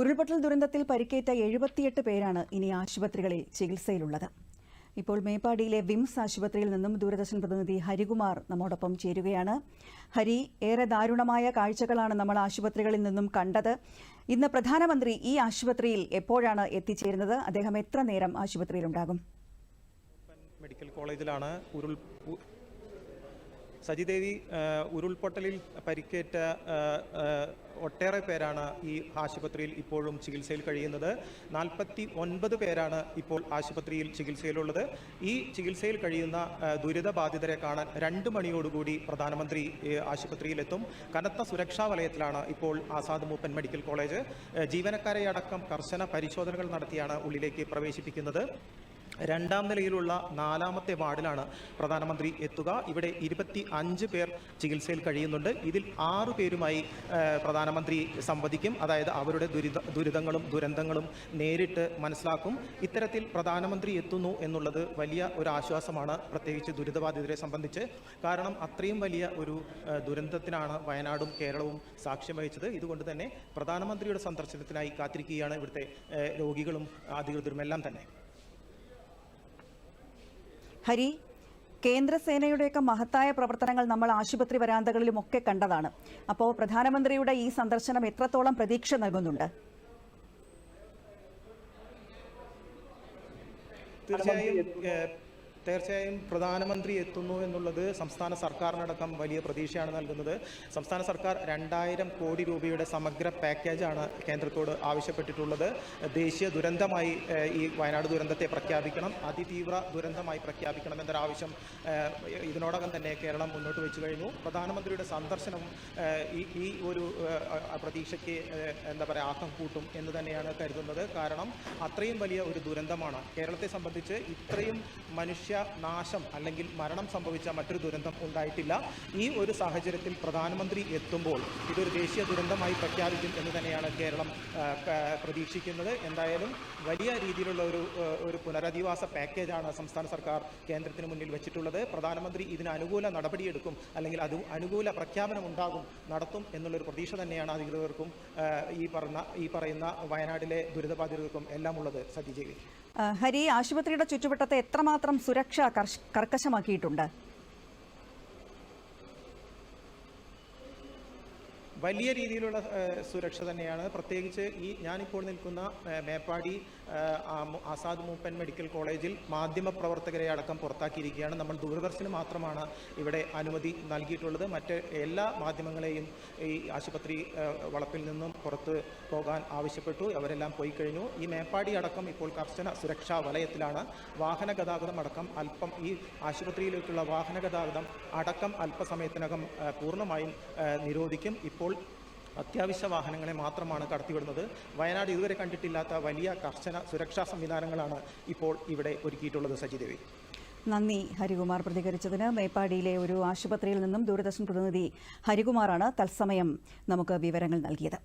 ഉരുൾപൊട്ടൽ ദുരന്തത്തിൽ പരിക്കേറ്റ എഴുപത്തിയെട്ട് പേരാണ് ഇനി ആശുപത്രികളിൽ ചികിത്സയിലുള്ളത്. ഇപ്പോൾ മേപ്പാടിയിലെ വിംസ് ആശുപത്രിയിൽ നിന്നും ദൂരദർശൻ പ്രതിനിധി ഹരികുമാർ നമ്മോടൊപ്പം ചേരുകയാണ്. ഹരി ഏറെ ദാരുണമായ കാഴ്ചകളാണ് നമ്മൾ ആശുപത്രികളിൽ നിന്നും കണ്ടത്. ഇന്ന് പ്രധാനമന്ത്രി ഈ ആശുപത്രിയിൽ എപ്പോഴാണ് എത്തിച്ചേരുന്നത്? അദ്ദേഹം എത്ര നേരം ആശുപത്രിയിലുണ്ടാകും? മെഡിക്കൽ കോളേജിലാണ് ഉരുൾ സജിദേവി ഉരുൾപൊട്ടലിൽ പരിക്കേറ്റ ഒട്ടേറെ പേരാണ് ഈ ആശുപത്രിയിൽ ഇപ്പോഴും ചികിത്സയിൽ കഴിയുന്നത്. നാൽപ്പത്തി ഒൻപത് പേരാണ് ഇപ്പോൾ ആശുപത്രിയിൽ ചികിത്സയിലുള്ളത്. ഈ ചികിത്സയിൽ കഴിയുന്ന ദുരിതബാധിതരെ കാണാൻ രണ്ട് മണിയോടുകൂടി പ്രധാനമന്ത്രി ആശുപത്രിയിലെത്തും. കനത്ത സുരക്ഷാ വലയത്തിലാണ് ഇപ്പോൾ ആസാദ് മൂപ്പൻ മെഡിക്കൽ കോളേജ്. ജീവനക്കാരെ അടക്കം കർശന പരിശോധനകൾ നടത്തിയാണ് ഉള്ളിലേക്ക് പ്രവേശിപ്പിക്കുന്നത്. രണ്ടാം നിലയിലുള്ള നാലാമത്തെ വാർഡിലാണ് പ്രധാനമന്ത്രി എത്തുക. ഇവിടെ ഇരുപത്തി അഞ്ച് പേർ ചികിത്സയിൽ കഴിയുന്നുണ്ട്. ഇതിൽ ആറു പേരുമായി പ്രധാനമന്ത്രി സംവദിക്കും. അതായത് അവരുടെ ദുരിത ദുരിതങ്ങളും ദുരന്തങ്ങളും നേരിട്ട് മനസ്സിലാക്കും. ഇത്തരത്തിൽ പ്രധാനമന്ത്രി എത്തുന്നു എന്നുള്ളത് വലിയ ഒരു ആശ്വാസമാണ് പ്രത്യേകിച്ച് ദുരിതബാധിതരെ സംബന്ധിച്ച്. കാരണം അത്രയും വലിയ ഒരു ദുരന്തത്തിനാണ് വയനാടും കേരളവും സാക്ഷ്യം വഹിച്ചത്. ഇതുകൊണ്ട് തന്നെ പ്രധാനമന്ത്രിയുടെ സന്ദർശനത്തിനായി കാത്തിരിക്കുകയാണ് ഇവിടുത്തെ രോഗികളും അധികൃതരും എല്ലാം തന്നെ. ഹരി കേന്ദ്രസേനയുടെയൊക്കെ മഹത്തായ പ്രവർത്തനങ്ങൾ നമ്മൾ ആശുപത്രി വരാന്തകളിലും ഒക്കെ കണ്ടതാണ്. അപ്പോൾ പ്രധാനമന്ത്രിയുടെ ഈ സന്ദർശനം എത്രത്തോളം പ്രതീക്ഷ നൽകുന്നുണ്ട്? തീർച്ചയായും തീർച്ചയായും പ്രധാനമന്ത്രി എത്തുന്നു എന്നുള്ളത് സംസ്ഥാന സർക്കാരിനടക്കം വലിയ പ്രതീക്ഷയാണ് നൽകുന്നത്. സംസ്ഥാന സർക്കാർ രണ്ടായിരം കോടി രൂപയുടെ സമഗ്ര പാക്കേജാണ് കേന്ദ്രത്തോട് ആവശ്യപ്പെട്ടിട്ടുള്ളത്. ദേശീയ ദുരന്തമായി ഈ വയനാട് ദുരന്തത്തെ പ്രഖ്യാപിക്കണം അതിതീവ്ര ദുരന്തമായി പ്രഖ്യാപിക്കണം എന്നൊരാവശ്യം ഇതിനോടകം തന്നെ കേരളം മുന്നോട്ട് വെച്ചു കഴിഞ്ഞു. പ്രധാനമന്ത്രിയുടെ സന്ദർശനം ഏഹ്, ഈ ഈ ഒരു പ്രതീക്ഷയ്ക്ക് എന്താ പറയുക ആക്കം കൂട്ടും എന്ന് തന്നെയാണ് കരുതുന്നത്. കാരണം അത്രയും വലിയ ഒരു ദുരന്തമാണ് കേരളത്തെ സംബന്ധിച്ച് ഇത്രയും മനുഷ്യ നാശം അല്ലെങ്കിൽ മരണം സംഭവിച്ച മറ്റൊരു ദുരന്തം ഉണ്ടായിട്ടില്ല. ഈ ഒരു സാഹചര്യത്തിൽ പ്രധാനമന്ത്രി എത്തുമ്പോൾ ഇതൊരു ദേശീയ ദുരന്തമായി പ്രഖ്യാപിക്കും എന്ന് തന്നെയാണ് കേരളം പ്രതീക്ഷിക്കുന്നത്. എന്തായാലും വലിയ രീതിയിലുള്ള ഒരു ഒരു പുനരധിവാസ പാക്കേജാണ് സംസ്ഥാന സർക്കാർ കേന്ദ്രത്തിന് മുന്നിൽ വെച്ചിട്ടുള്ളത്. പ്രധാനമന്ത്രി ഇതിന് അനുകൂല നടപടിയെടുക്കും അല്ലെങ്കിൽ അത് അനുകൂല പ്രഖ്യാപനം ഉണ്ടാകും നടത്തും എന്നുള്ളൊരു പ്രതീക്ഷ തന്നെയാണ് അധികൃതർക്കും ഈ പറഞ്ഞ ഈ പറയുന്ന വയനാടിലെ ദുരിതബാധിതർക്കും എല്ലാം ഉള്ളത് സതീജീവി ഹരി ആശുപത്രിയുടെ ചുറ്റുവട്ടത്തെ എത്രമാത്രം സുരക്ഷ കർശ- കർക്കശമാക്കിയിട്ടുണ്ട്. വലിയ രീതിയിലുള്ള സുരക്ഷ തന്നെയാണ്. പ്രത്യേകിച്ച് ഈ ഞാനിപ്പോൾ നിൽക്കുന്ന മേപ്പാടി ആസാദ് മൂപ്പൻ മെഡിക്കൽ കോളേജിൽ മാധ്യമപ്രവർത്തകരെ അടക്കം പുറത്താക്കിയിരിക്കുകയാണ്. നമ്മൾ ദൂരദർശന് മാത്രമാണ് ഇവിടെ അനുമതി നൽകിയിട്ടുള്ളത്. മറ്റ് എല്ലാ മാധ്യമങ്ങളെയും ഈ ആശുപത്രി വളപ്പിൽ നിന്നും പുറത്ത് പോകാൻ ആവശ്യപ്പെട്ടു. അവരെല്ലാം പോയി കഴിഞ്ഞു. ഈ മേപ്പാടി അടക്കം ഇപ്പോൾ കർശന സുരക്ഷാ വലയത്തിലാണ്. വാഹന ഗതാഗതം അടക്കം അല്പം ഈ ആശുപത്രിയിലേക്കുള്ള വാഹന ഗതാഗതം അടക്കം അല്പസമയത്തിനകം പൂർണമായും നിരോധിക്കും. നിരോധിക്കും ഇപ്പോൾ അത്യാവശ്യ വാഹനങ്ങളെ മാത്രമാണ് കടത്തിവിടുന്നത്. വയനാട് ഇതുവരെ കണ്ടിട്ടില്ലാത്ത വലിയ കർശന സുരക്ഷാ സംവിധാനങ്ങളാണ് ഇപ്പോൾ ഇവിടെ ഒരുക്കിയിട്ടുള്ളത് സജിദേവി നന്ദി. ഹരികുമാർ പ്രതികരിച്ചതിന് മേപ്പാടിയിലെ ഒരു ആശുപത്രിയിൽ നിന്നും ദൂരദർശൻ പ്രതിനിധി ഹരികുമാറാണ് തത്സമയം നമുക്ക് വിവരങ്ങൾ നൽകിയത്.